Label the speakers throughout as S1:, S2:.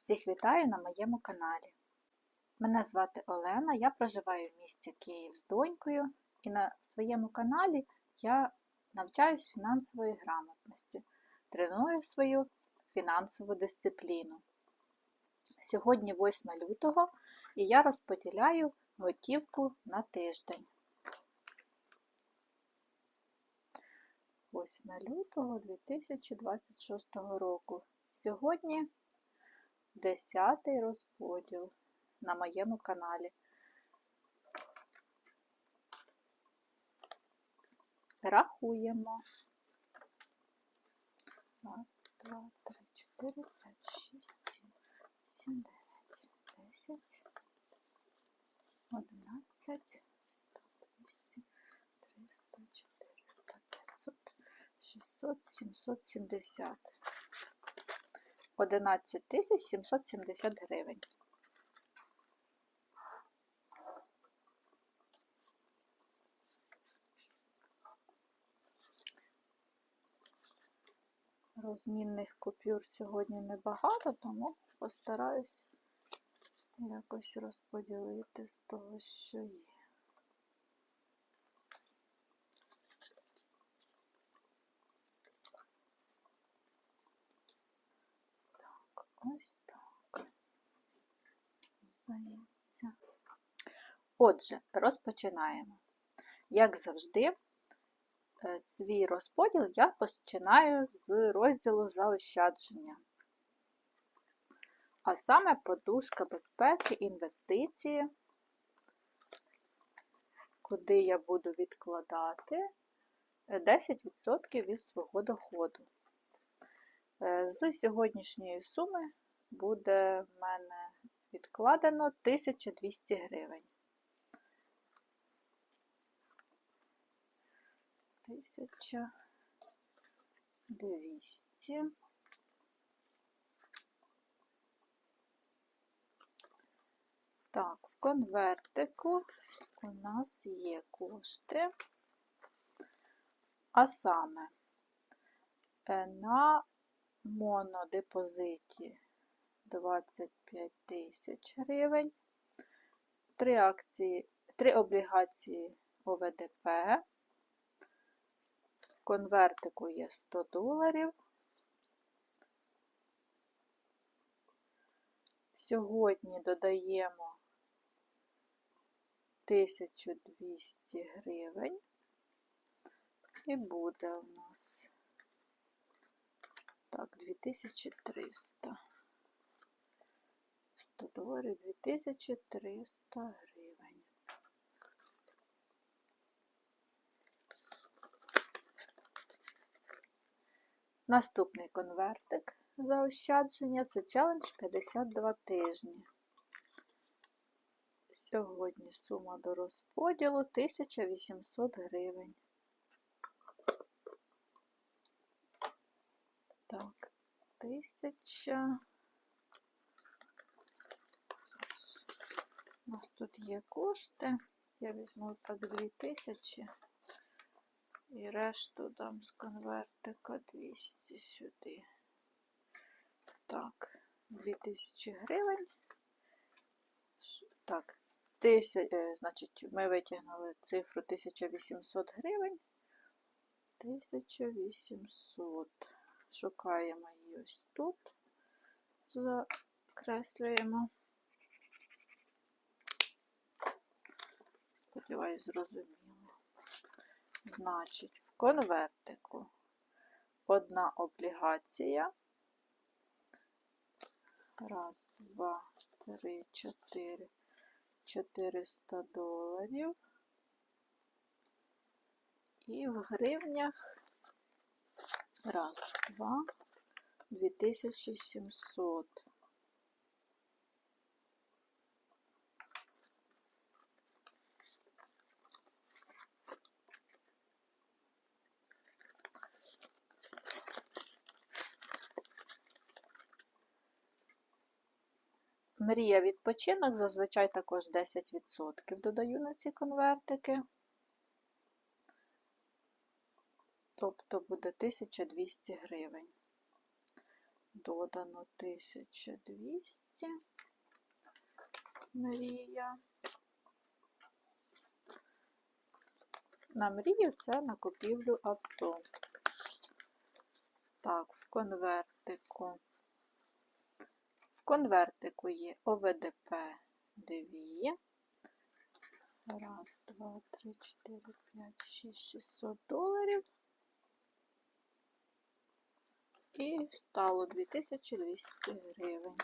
S1: Всіх вітаю на моєму каналі. Мене звати Олена, я проживаю в місті Київ з донькою, і на своєму каналі я навчаюсь фінансової грамотності, треную свою фінансову дисципліну. Сьогодні 8 лютого і я розподіляю готівку на тиждень. 8 лютого 2026 року. Сьогодні 10 розподіл на моєму каналі. Рахуємо. Раз, два, три, чотири, п'ять, шість, сім, сім, дев'ять, десять, одинадцять, сто, двісті, триста, чотириста, п'ятсот, шістсот, сімсот сімдесят. 11 тисяч 770 гривень. Розмінних купюр сьогодні небагато, тому постараюсь якось розподілити з того, що є. Так, ось так. Здається. Отже, розпочинаємо. Як завжди, е, свій розподіл я починаю з розділу заощадження. А саме подушка безпеки, інвестиції, куди я буду відкладати 10% від свого доходу. Е, З сьогоднішньої суми буде в мене відкладено 1200 гривень. 1200. Так, в конвертику у нас є кошти, а саме е, на монодепозиті 25 тисяч гривень, три акції, три облігації ОВДП, конвертику є 100 доларів. Сьогодні додаємо 1200 гривень. І буде у нас так, 2300. 100 доларів 2300 гривень. Наступний конвертик заощадження це челендж 52 тижні. Сьогодні сума до розподілу 1800 гривень. 1000. У нас тут є кошти. Я візьму так 2000 і решту дам з конвертика 200 сюди. Так, 2000 гривень. Так, тисяч, значить, ми витягнули цифру 1800 гривень. 1800. Шукаємо її ось тут, закреслюємо. Сподіваюсь, зрозуміло. Значить, в конвертику одна облігація. Раз, два, три, чотири, 400 доларів. І в гривнях раз, два, 2700. Мрія відпочинок зазвичай також 10% додаю на ці конвертики. Тобто буде 1200 гривень. додано 1200. Мрія. На мрію це на купівлю авто. Так, в конвертику. В конвертику є ОВДП 2. Раз, два, три, чотири, п'ять, шість, 600 доларів. І стало 2200 гривень.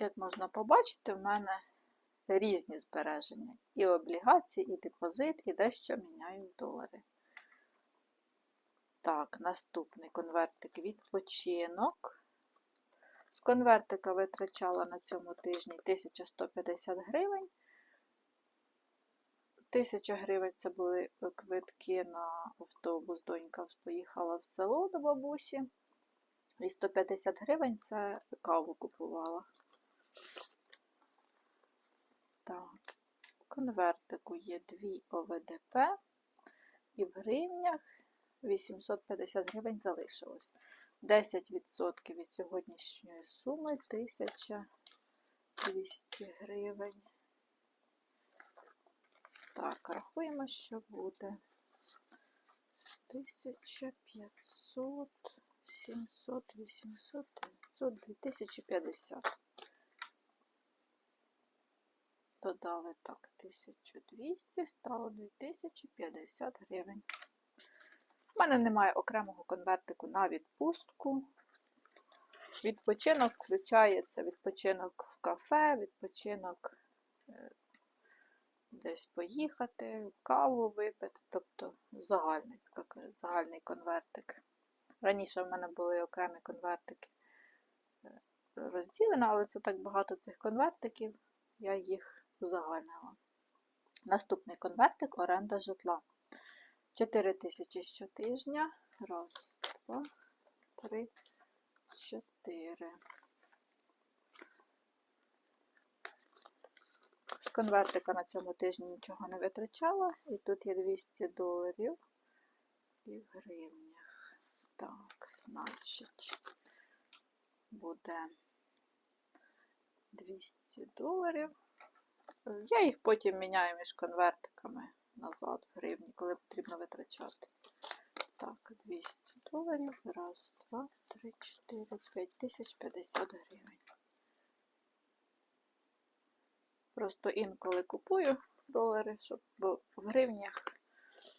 S1: Як можна побачити, в мене різні збереження. І облігації, і депозит, і дещо міняю в долари. Так, наступний конвертик відпочинок. З конвертика витрачала на цьому тижні 1150 гривень. 1000 гривень це були квитки на автобус. Донька поїхала в село до бабусі. І 150 гривень це каву купувала. Так, конвертику є 2 ОВДП, і в гривнях 850 гривень залишилось. 10% від сьогоднішньої суми 1200 гривень. Так, рахуємо, що буде 1500, 700, 800, 900, 2050. Додали так, 1200, стало 2050 гривень. У мене немає окремого конвертику на відпустку. Відпочинок включається відпочинок в кафе, відпочинок е, десь поїхати, каву випити, тобто загальний, як загальний конвертик. Раніше в мене були окремі конвертики е, розділені, але це так багато цих конвертиків, я їх узагальнила. Наступний конвертик оренда житла. 4 тисячі щотижня. Раз, два, три, чотири. З конвертика на цьому тижні нічого не витрачала. І тут є 200 доларів і в гривнях. Так, значить, буде 200 доларів. Я їх потім міняю між конвертиками назад в гривні, коли потрібно витрачати. Так, 200 доларів. Раз, два, три, чотири, п'ять тисяч 50 гривень. Просто інколи купую долари, щоб бо в гривнях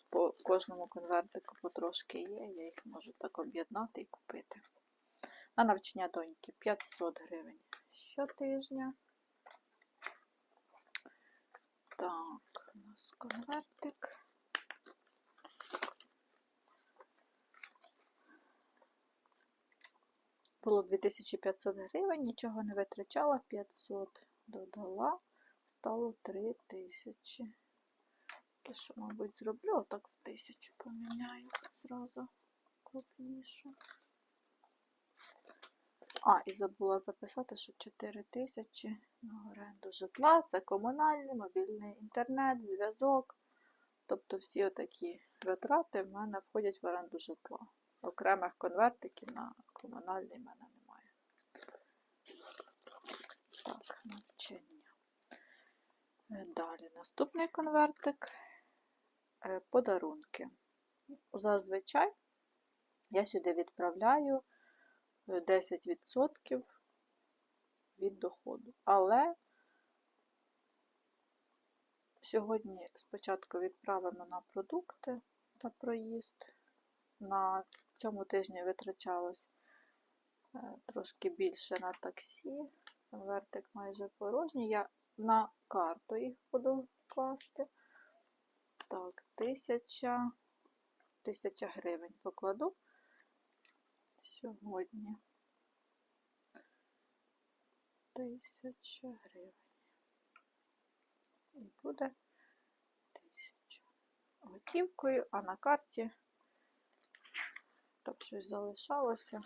S1: по кожному конвертику потрошки є, я їх можу так об'єднати і купити. На навчання доньки 500 гривень щотижня. Так, у нас. Було 2500 гривень, нічого не витрачала, 500 додала, стало 3000. Таке, що, мабуть, зроблю, отак в 1000 поміняю зразу крупнішу. А, і забула записати, що 4 тисячі на оренду житла це комунальний, мобільний інтернет, зв'язок. Тобто всі отакі витрати в мене входять в оренду житла. Окремих конвертиків на комунальний в мене немає. Так, навчання. Е, Далі наступний конвертик е, подарунки. Зазвичай я сюди відправляю 10% від доходу. Але сьогодні спочатку відправимо на продукти та проїзд. На цьому тижні витрачалось е, трошки більше на таксі. Конвертик майже порожній. Я на карту їх буду класти. Так, тисяча, тисяча гривень покладу сьогодні. Тисяча гривень. І буде тисяча готівкою, а на карті так щось залишалося.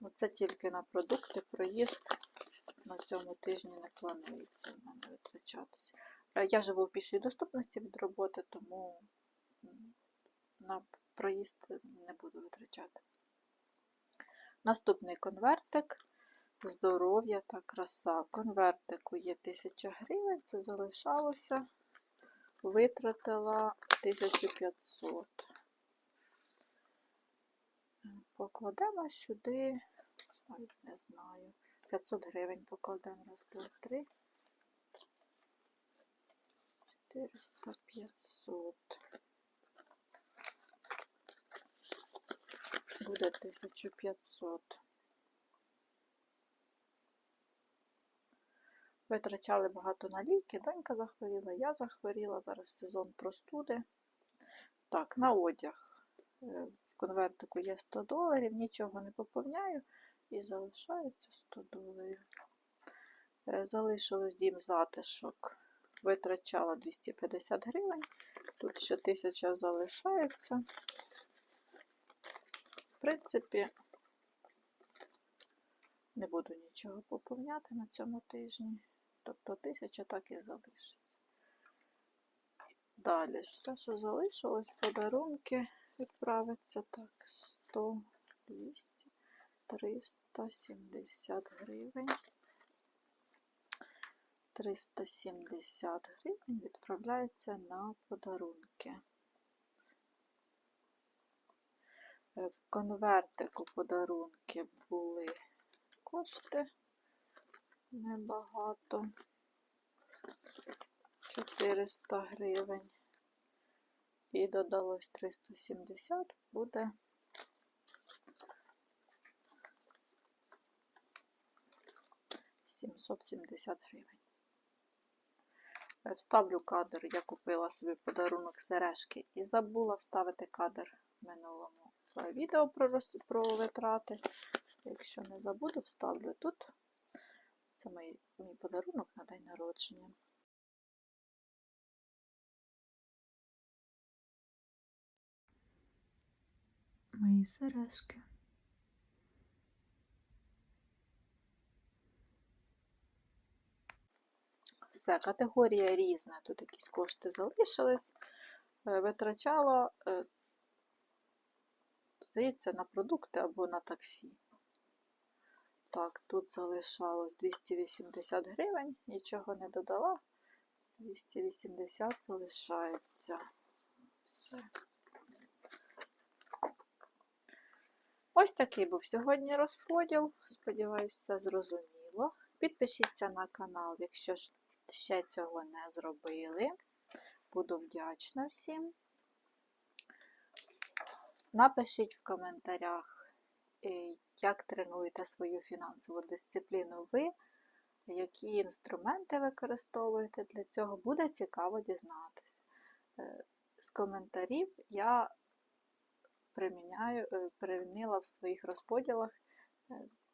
S1: Оце тільки на продукти, проїзд на цьому тижні не планується в мене витрачатися. Е, Я живу в пішій доступності від роботи, тому на проїзд не буду витрачати. Наступний конвертик. Здоров'я та краса. В конвертику є 1000 гривень, це залишалося. Витратила 1500. Покладемо сюди, ой, не знаю, 500 гривень покладемо. Раз, два, три. 400, 500. Буде 1500. Витрачали багато на ліки, донька захворіла, я захворіла, зараз сезон простуди. Так, на одяг. Е, В конвертику є 100 доларів, нічого не поповняю і залишається 100 доларів. Е, Залишилось дім затишок. Витрачала 250 гривень. Тут ще 1000 залишається. В принципі, не буду нічого поповняти на цьому тижні. Тобто 1000 так і залишиться. Далі все, що залишилось, подарунки відправиться. Так, 100, 200, 370 гривень. 370 гривень відправляється на подарунки. В конвертику подарунки були кошти небагато. 400 гривень. І додалось 370, буде 770 гривень. Е, Вставлю кадр, я купила собі подарунок сережки і забула вставити кадр в минулому е, відео про, роз- про витрати. Якщо не забуду, вставлю тут. Це мій, мій подарунок на день народження. Мої сережки. Все, категорія різна. Тут якісь кошти залишились. Е, Витрачала, е, здається, на продукти або на таксі. Так, тут залишалось 280 гривень, нічого не додала. 280 залишається. Все. Ось такий був сьогодні розподіл. Сподіваюсь, все зрозуміло. Підпишіться на канал, якщо ще цього не зробили. Буду вдячна всім. Напишіть в коментарях, е, як тренуєте свою фінансову дисципліну ви, які інструменти використовуєте для цього. Буде цікаво дізнатися. Е, З коментарів я приміняю, е, примінила в своїх розподілах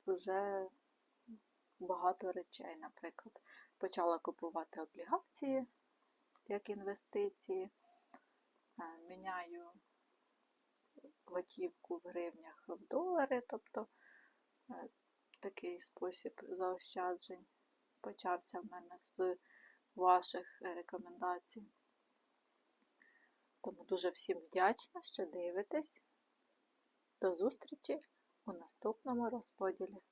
S1: вже багато речей. Наприклад, почала купувати облігації як інвестиції, міняю готівку в гривнях в долари, тобто е, такий спосіб заощаджень почався в мене з ваших рекомендацій. Тому дуже всім вдячна, що дивитесь. До зустрічі у наступному розподілі.